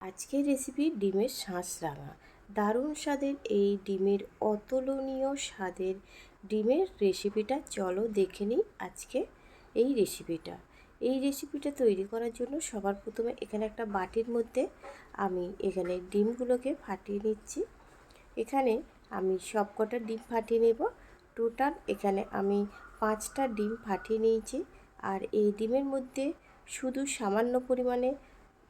আজকের রেসিপি ডিমের শাঁস রাঙা। দারুণ স্বাদের এই ডিমের অতুলনীয় স্বাদের ডিমের রেসিপিটা চলো দেখে নিই আজকে এই রেসিপিটা এই রেসিপিটা তৈরি করার জন্য সবার প্রথমে এখানে একটা বাটির মধ্যে আমি এখানে ডিমগুলোকে ফাটিয়ে নিচ্ছি। এখানে আমি সব কটা ডিম ফাটিয়ে নেব। টোটাল এখানে আমি পাঁচটা ডিম ফাটিয়ে নিয়েছি। আর এই ডিমের মধ্যে শুধু সামান্য পরিমাণে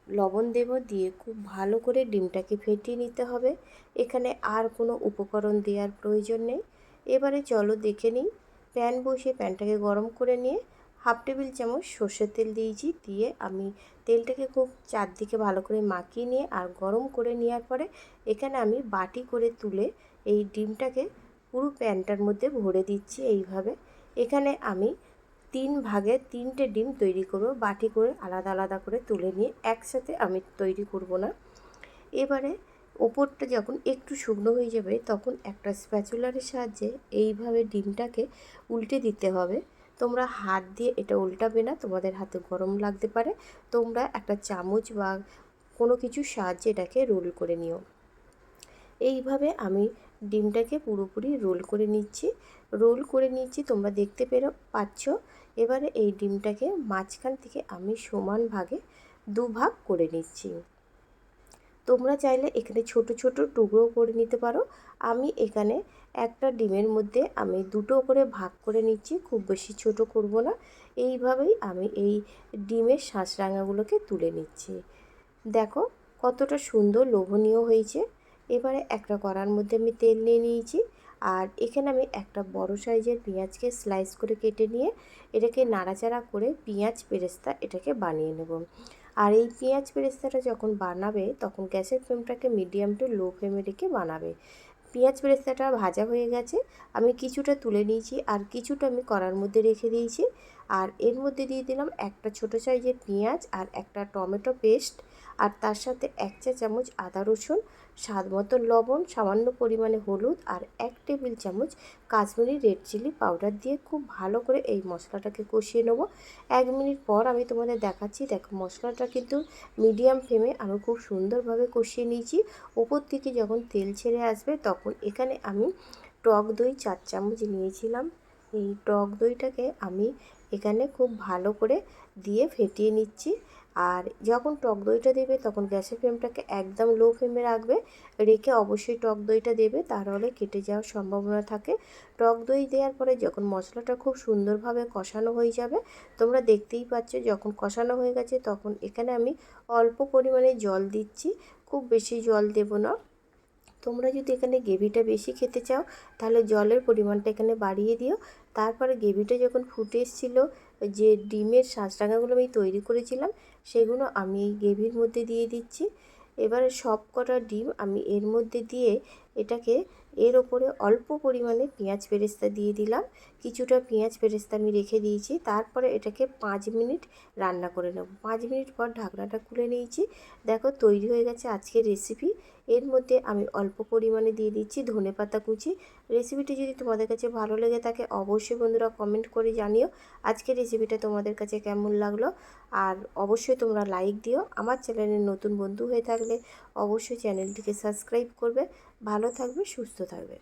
লবণ দেব দিয়ে খুব ভালো করে ডিমটাকে ফেটিয়ে নিতে হবে। এখানে আর কোনো উপকরণ দেওয়ার প্রয়োজন নেই। এবারে চলো দেখে নিই। প্যান বসিয়ে প্যানটাকে গরম করে নিয়ে হাফ টেবিল চামচ সর্ষের তেল দিয়েছি। দিয়ে আমি তেলটাকে খুব চারদিকে ভালো করে মাখিয়ে নিয়ে আর গরম করে নেওয়ার পরে এখানে আমি বাটি করে তুলে এই ডিমটাকে পুরো প্যানটার মধ্যে ভরে দিচ্ছি এইভাবে। এখানে আমি তিন ভাগে তিনটে ডিম তৈরি করব। বাটি করে আলাদা আলাদা করে তুলে নিয়ে একসাথে আমি তৈরি করব না। এবারে ওপরটা যখন একটু শুকনো হয়ে যাবে, তখন একটা স্প্যাচুলারের সাহায্যে এইভাবে ডিমটাকে উল্টে দিতে হবে। তোমরা হাত দিয়ে এটা উল্টাবে না, তোমাদের হাতে গরম লাগতে পারে। তোমরা একটা চামচ বা কোনো কিছুর সাহায্যে এটাকে রোল করে নিও। এইভাবে আমি ডিমটাকে পুরোপুরি রোল করে নিচ্ছি। রোল করে নিচ্ছি, তোমরা দেখতে পেরো, পাচ্ছ। এবারে এই ডিমটাকে মাঝখান থেকে আমি সমান ভাগে দু ভাগ করে নিচ্ছি। তোমরা চাইলে এখানে ছোট ছোট টুকরো করে নিতে পারো। আমি এখানে একটা ডিমের মধ্যে আমি দুটো করে ভাগ করে নিচ্ছি, খুব বেশি ছোট করব না। এইভাবেই আমি এই ডিমের শাঁসরাঙাগুলোকে তুলে নিচ্ছি। দেখো কতটা সুন্দর লোভনীয় হয়েছে। এবারে একটা কড়ার মধ্যে আমি তেল নিয়ে নিয়েছি। আর এখানে আমি একটা বড় সাইজের পেঁয়াজকে স্লাইস করে কেটে নিয়ে এটাকে নাড়াচাড়া করে পেঁয়াজ পেরেস্তা এটাকে বানিয়ে নেব। আর এই পেঁয়াজ পেরেস্তাটা যখন বানাবে, তখন গ্যাসের ফ্লেমটাকে মিডিয়াম টু লো ফ্লেমে রেখে বানাবে। পেঁয়াজ পেরেস্তাটা ভাজা হয়ে গেছে। আমি কিছুটা তুলে নিয়েছি আর কিছুটা আমি কড়ার মধ্যে রেখে দিয়েছি। আর এর মধ্যে দিয়ে দিলাম একটা ছোট সাইজের পেঁয়াজ আর একটা টমেটো পেস্ট আর তার সাথে এক চা চামচ আদা রসুন, স্বাদ মতো লবণ, সামান্য পরিমাণে হলুদ আর এক টেবিল চামচ কাশ্মীরি রেড চিলি পাউডার দিয়ে খুব ভালো করে এই মশলাটাকে কষিয়ে নেব। এক মিনিট পর আমি তোমাদের দেখাচ্ছি, দেখো মশলাটা কিন্তু মিডিয়াম ফ্লেমে আমি খুব সুন্দরভাবে কষিয়ে নিয়েছি। ওপর থেকে যখন তেল ছেড়ে আসবে তখন এখানে আমি টক দই চার চামচ নিয়েছিলাম। এই টক দইটাকে আমি এখানে খুব ভালো করে দিয়ে ফেটিয়ে নিচ্ছি। আর যখন টক দইটা দেবে তখন গ্যাসের ফ্লেমটাকে একদম লো ফ্লেমে রাখবে। রেখে অবশ্যই টক দইটা দেবে, তাহলে কেটে যাওয়ার সম্ভাবনা থাকে। টক দই দেওয়ার পরে যখন মশলাটা খুব সুন্দরভাবে কষানো হয়ে যাবে, তোমরা দেখতেই পাচ্ছ যখন কষানো হয়ে গেছে তখন এখানে আমি অল্প পরিমাণে জল দিচ্ছি। খুব বেশি জল দেব না। তোমরা যদি এখানে গ্রেভিটা বেশি খেতে চাও, তাহলে জলের পরিমাণটা এখানে বাড়িয়ে দিও। তারপরে গ্রেভিটা যখন ফুটে এসেছিল, যে ডিমের শাঁসডাঙ্গাগুলো আমি তৈরি করেছিলাম, সেগুলো আমি এই গ্রেভির মধ্যে দিয়ে দিচ্ছি। এবারে সব কটা ডিম আমি এর মধ্যে দিয়ে এটাকে এর ওপরে অল্প পরিমাণে পেঁয়াজ পেরেস্তা দিয়ে দিলাম। কিছুটা পেঁয়াজ পেরেস্তা আমি রেখে দিয়েছি। তারপরে এটাকে পাঁচ মিনিট রান্না করে নেব। পাঁচ মিনিট পর ঢাকনাটা খুলে নিয়েছি। দেখো তৈরি হয়ে গেছে আজকের রেসিপি এর মধ্যে আমি অল্প পরিমাণে দিয়ে দিচ্ছি ধনে পাতা কুচি। রেসিপিটি যদি তোমাদের কাছে ভালো লেগে থাকে, অবশ্যই বন্ধুরা কমেন্ট করে জানিও। আজকে রেসিপিটা তোমাদের কাছে কেমন লাগল? আর অবশ্যই তোমরা লাইক দিও। আমার চ্যানেলের নতুন বন্ধু হয়ে থাকলে অবশ্যই চ্যানেলটিকে সাবস্ক্রাইব করবে। ভালো থাকবে, সুস্থ থাকবে।